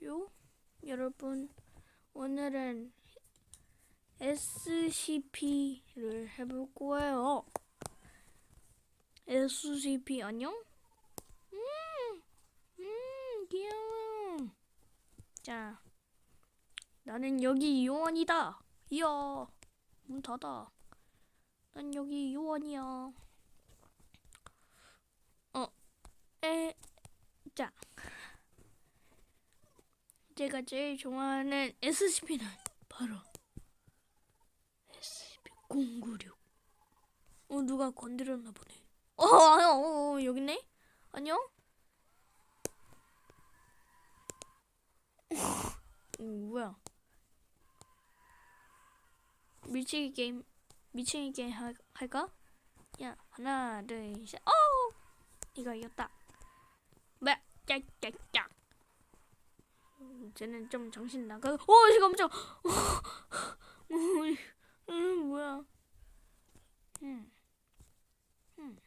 안녕하세요. 여러분, 오늘은 SCP를 해볼 거예요. SCP 안녕? 음, 음, 귀여워. 자, 나는 여기 요원이다. 이야, 문 닫아. 난 여기 요원이야. 어, 에, 자. 제가 제일 좋아하는 SCP는 바로 SCP-096. 어, 누가 건드렸나 보네. 어, 어, 어, 어 여기 있네? 안녕? 어, 뭐야? 미치기 게임, 미치기 게임 하, 할까? 야, 하나, 둘, 셋, 어! 이거 이겼다. 뭐, 짝짝짝. 쟤는 좀 정신 나가. 어, 잠깐만, 저. 음, 뭐야? 음, 음.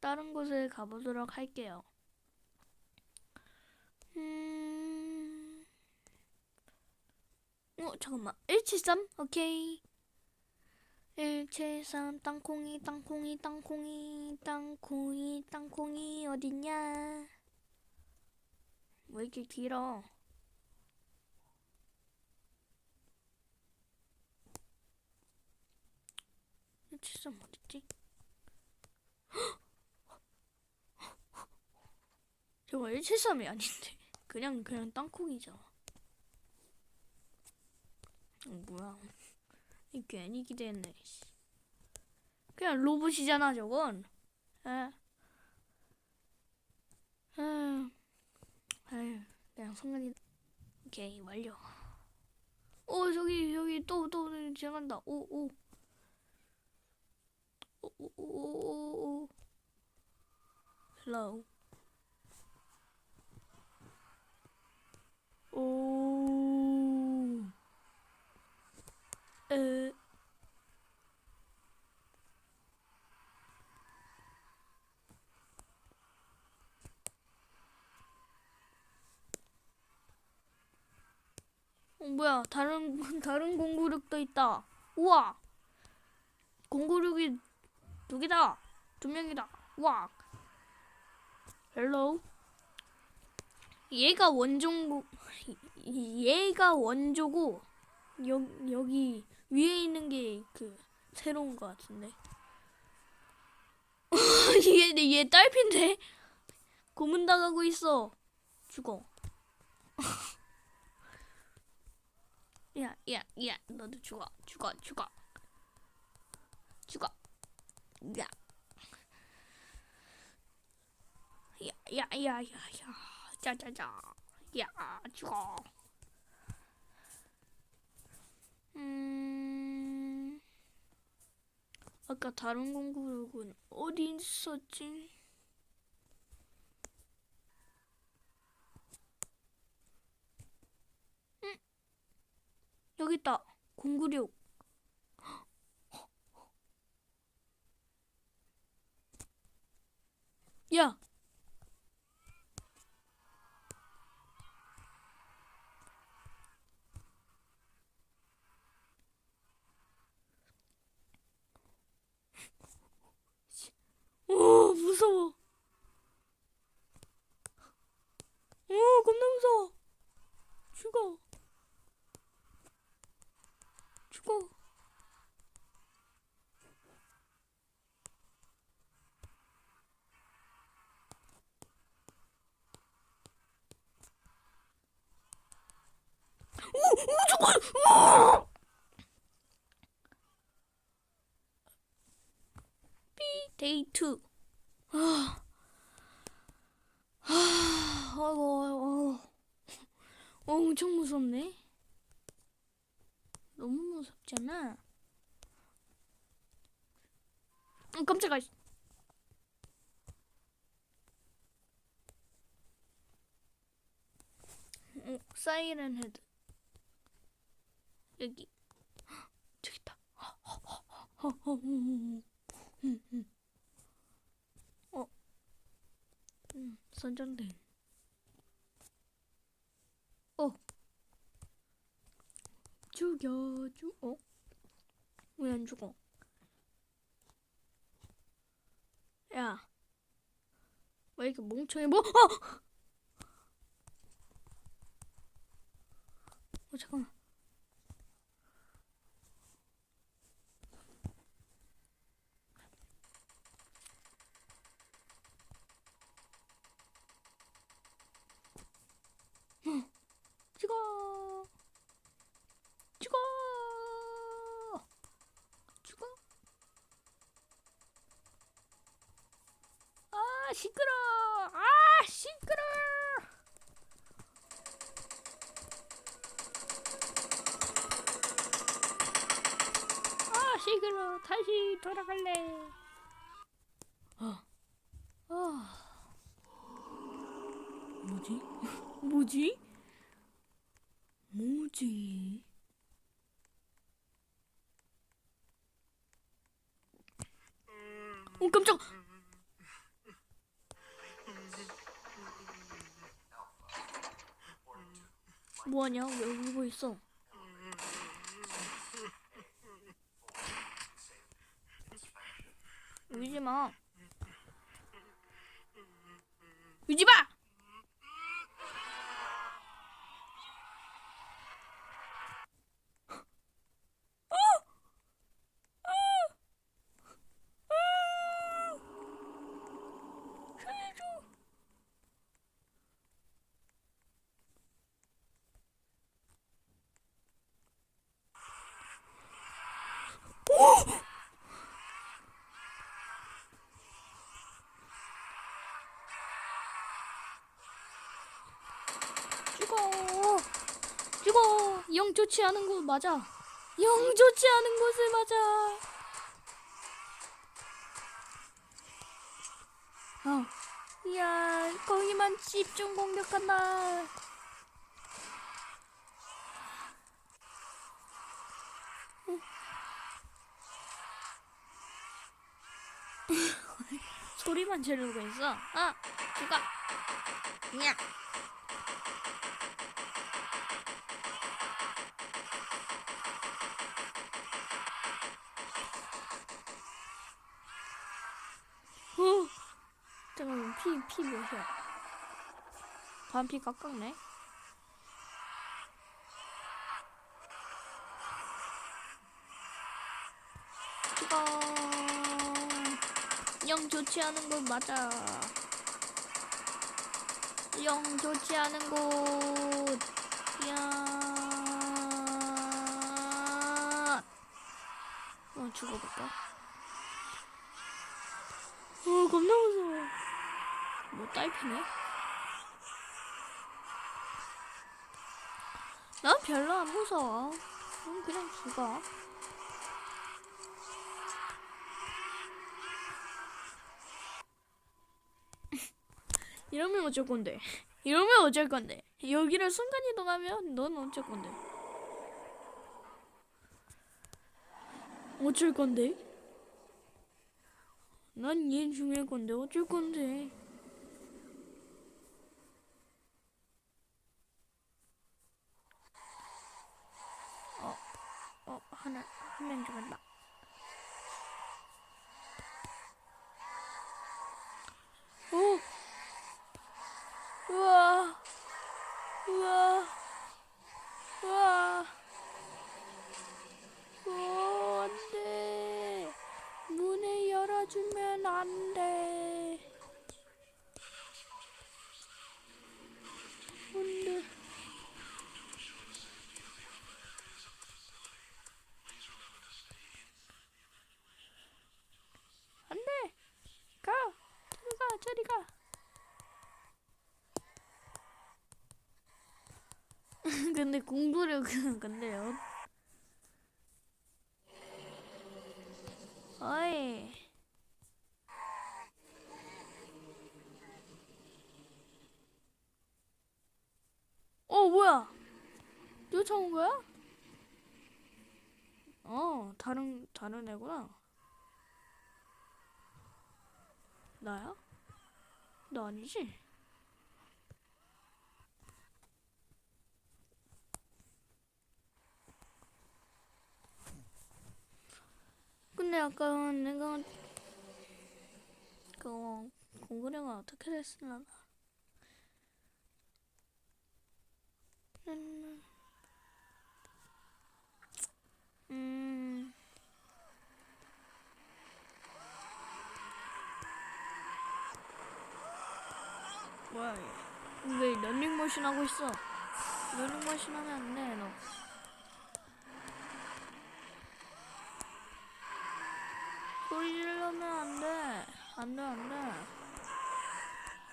다른 곳에 가보도록 할게요. 음. 어, 잠깐만. 173? 오케이. 173 땅콩이 땅콩이 땅콩이 땅콩이 땅콩이 어딨냐? 왜 이렇게 길어? 일칠삼 어딨지? 저거 173이 아닌데 그냥 그냥 땅콩이잖아 어, 뭐야 이 괜히 기대했네 씨. 그냥 로봇이잖아 저건 에. 에. 아유, 순간이 오케이 완료. 오 저기 저기 또 또 지나간다. 오오 오오오오 Hello. 오. 에. 뭐야 다른 다른 공구력도 있다. 우와. 공구력이 두 개다. 두 명이다. 와. 헬로. 얘가 원종고 얘가 원조고 여, 여기 위에 있는 게 그 새로운 거 같은데. 얘, 얘 딸핀데? 고문 당하고 있어. 죽어. 야, 야, 야, 너도 죽어, 죽어, 죽어, 죽어, 야, 야, 야, 야, 야, 야, 자자자, 야, 죽어. 음, 아까 다른 공구력은 어디 있었지? 여기 있다. 096. 야. 오, 무서워. 오, 겁나 무서워. 죽어. 죽어. 오, 오, 죽어. 오! 삐 데이 2. 아. 아, 아이고, 아이고. 어, 엄청 무섭네. 너무 무섭잖아. 어, 깜짝아. 어, 사이렌 헤드. 여기 저기 있다. 어, 음, 선전된. 어, 죽여 죽어 왜 안 죽어? 야, 왜 이렇게 멍청해? 뭐? 어! 어 잠깐만. 시끄러. 아 시끄러. 아 시끄러. 다시 돌아갈래. 아. 아. 뭐지? 뭐지? 뭐지? 오 깜짝! 뭐하냐? 왜 울고 있어? 울지 마. 울지 마! 살려줘. 죽어. 죽어. 영 좋지 않은 곳 맞아. 영 좋지 않은 곳을 맞아. 어. 이야, 거기만 집중 공격한다. 어. 소리만 지르고 있어. 아, 죽어. 야. 어. 잠깐만 피, 피 몇이야? 반피 가깝네? 죽어 영 좋지 않은 곳 맞아 영 좋지 않은 곳 야. 어 죽어볼까? 어 겁나 무서워 뭐 딸피네? 난 별로 안 무서워. 응, 그냥 죽어. 이러면 어쩔 건데? 이러면 어쩔 건데? 여기를 순간 이동하면 넌 어쩔 건데? 어쩔 건데? 난 얘 중요할 건데 어쩔 건데? 어 하나 한명 죽었다. 오, 우와, 우와, 우와, 오 안돼, 문을 열어주면 안돼, 안돼. 안돼 가 저리 가 저리 가 근데 공부력은 근데요 어이 어 뭐야 쫓아온 거야? 어 다른 다른 애구나 나야? 나 아니지? 근데 아까 내가 그 공구령은 어떻게? 음, 음, 뭐야 얘? 왜 런닝머신 하고 있어? 런닝머신 하면 안 돼, 너. 소리 지르면 안 돼. 안 돼, 안 돼.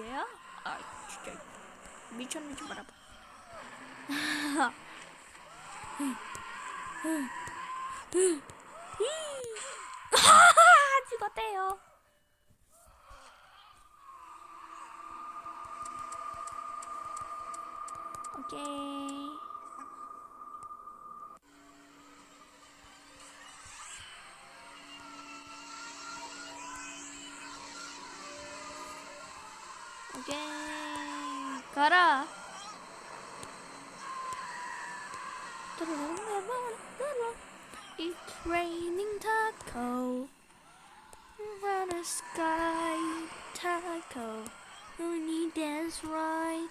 얘야? 아, 진짜. 미쳤는지 말아봐. 죽었대요. 오케이. 오케이. 가라. It's raining taco on the sky taco. Only dance right.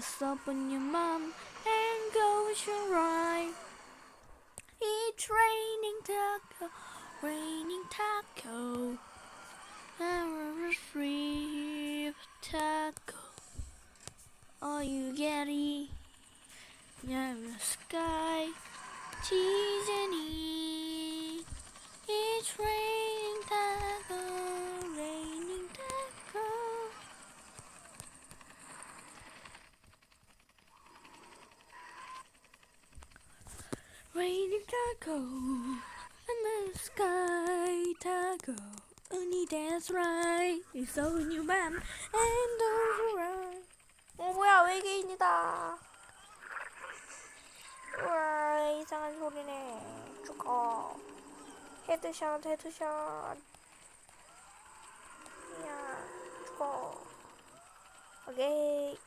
Stop on your mom and go your right. It's raining taco, raining taco. I'm a free taco. Are you getting? Yeah, the sky, cheese It's all new man and alright. 어 뭐야 외계인이다. 우와 이상한 소리네. 죽어. 헤드샷 헤드샷. 야 죽어. 오케이.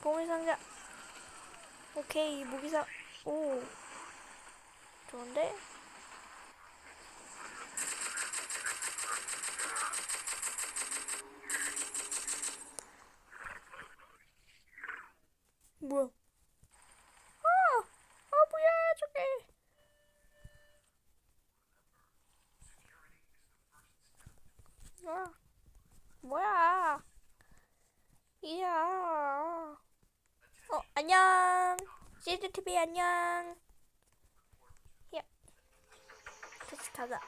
보물상자. 오케이 무기사. 오. 좋은데? 뭐야? 아! 아 뭐야 저게? 아 뭐야? 이야. 어 안녕. CCTV 안녕. 야. 다시 가자. 야.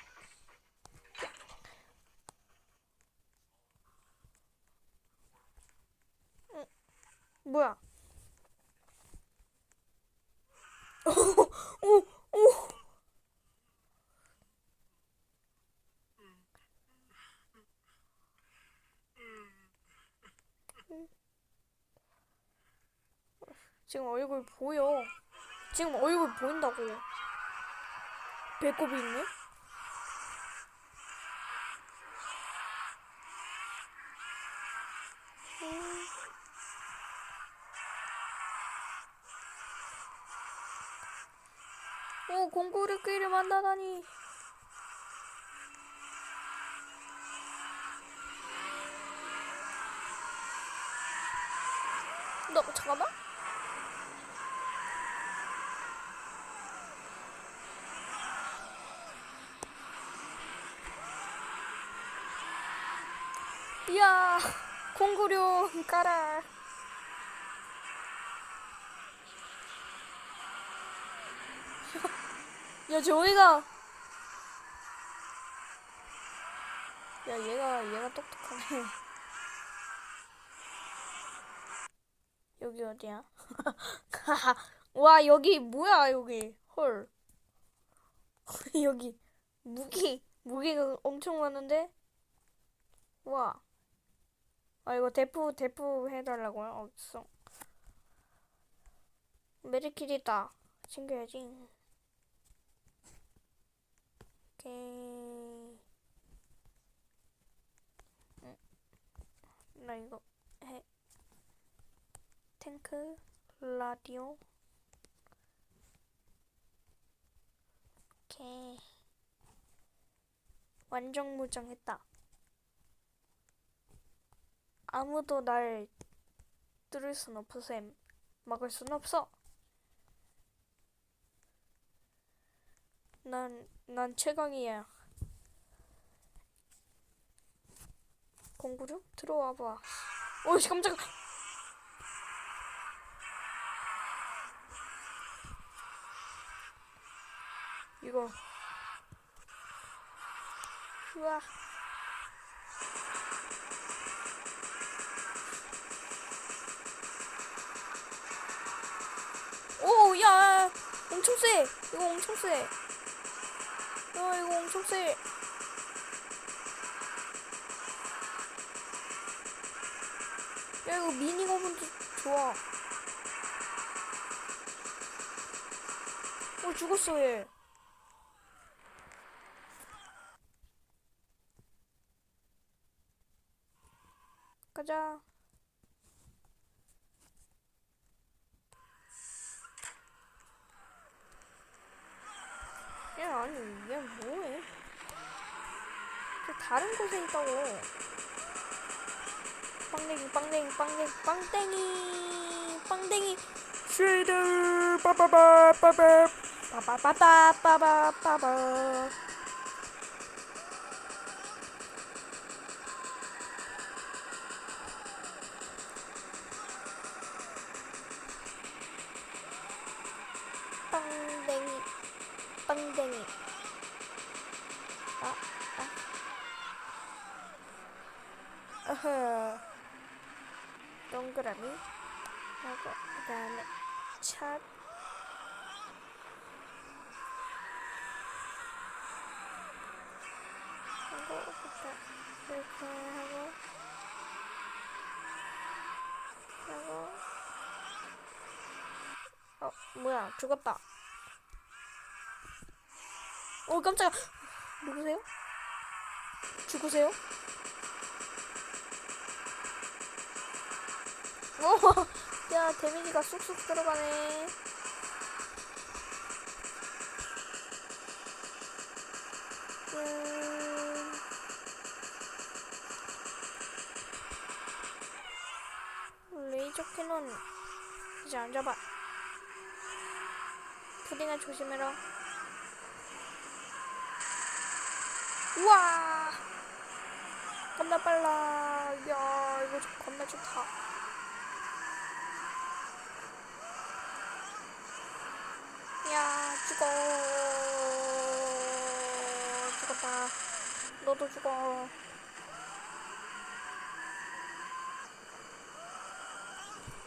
응. 뭐야? 오, 오. 지금 얼굴 보여. 지금 얼굴 보인다고. 배꼽이 있네? 음. 오, 공구리끼리 만나다니. 너, 잠깐만. 이야, 공구룡 까라. 야, 저기가. 야, 얘가, 얘가 똑똑하네. 여기 어디야? 와, 여기, 뭐야, 여기. 헐. 여기, 무기, 무기가 엄청 많은데? 와. 아, 이거 대프, 대프 해달라고요? 없어. 메리킬이다. 챙겨야지. 오케이. 응. 나 이거 해. 탱크, 라디오. 오케이. 완전 무장했다. 아무도 날 뚫을 순 없으셈. 막을 순 없어. 난, 난 최강이야. 공구류? 들어와 봐. 오이씨, 깜짝아! 이거. 우와. 엄청 세. 이거 엄청 세. 야, 이거 엄청 세. 야, 이거 미니 거분도 좋아. 어, 죽었어, 얘. 가자. 야, 아니, 얘 뭐해? 저 다른 곳에 있다고. 빵댕이, 빵댕이, 빵댕이, 빵댕이, 빵댕이. 쉐이더, 빠바바, 빠바, 빠바바바, 빠바, 빠바. 빵댕이, 빵댕이. 아, 아. 어허. 동그라미. 하고, 그 다음에, 차. 하고, 그다 이렇게 하고, 하고. 어, 뭐야, 죽었다. 오, 깜짝이야. 누구세요? 죽으세요? 오, 야, 데미지가 쑥쑥 들어가네. 음. 레이저 캐논 이제 안 잡아. 푸딩아 조심해라. 우와! 겁나 빨라. 야, 이거 좀 겁나 좋다. 야, 죽어. 죽었다. 너도 죽어.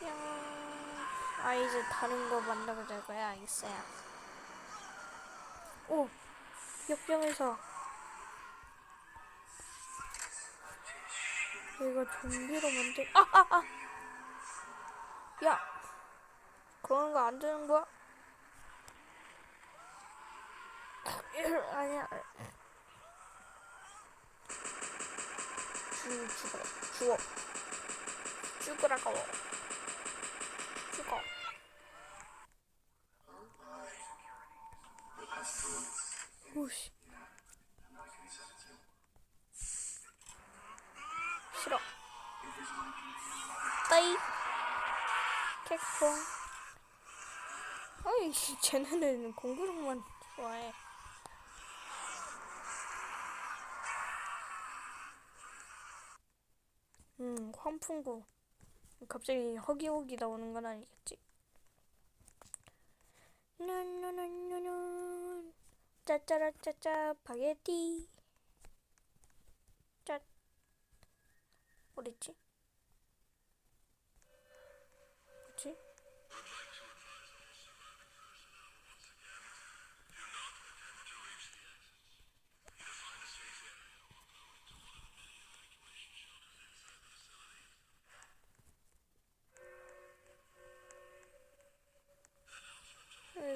야. 아, 이제 다른 거 만나게 될 거야. 알겠어요. 오! 역병에서 이거 좀비로 만들 아 아 아 야 그런 거 안 되는 거야? 아니야 죽 죽어 죽어 죽으라고 죽어 오씨 싫어. 따이. 아이, 씨, 쟤네는 공구력만 좋아해. 음, 환풍구. 갑자기 허기허기 나오는 건 아니겠지? 눈눈눈눈 짜짜라짜짜 바게티 짜 어딨지?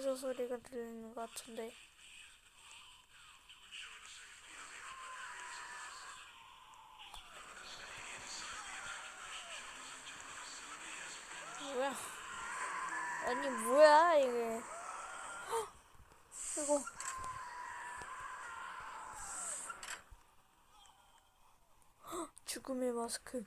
부서져 소리가 들리는 것 같은데. 뭐야? 아니 뭐야 이게? 이거. 죽음의 마스크.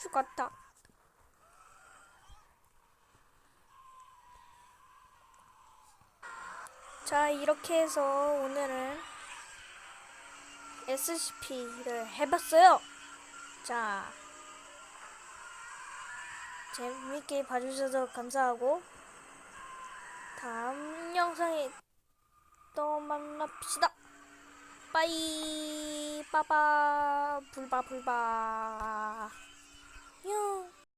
죽었다. 자, 이렇게 해서 오늘은 SCP를 해봤어요. 자, 재밌게 봐주셔서 감사하고, 다음 영상에 또 만납시다. 빠이, 빠바, 불바, 불바. 녕.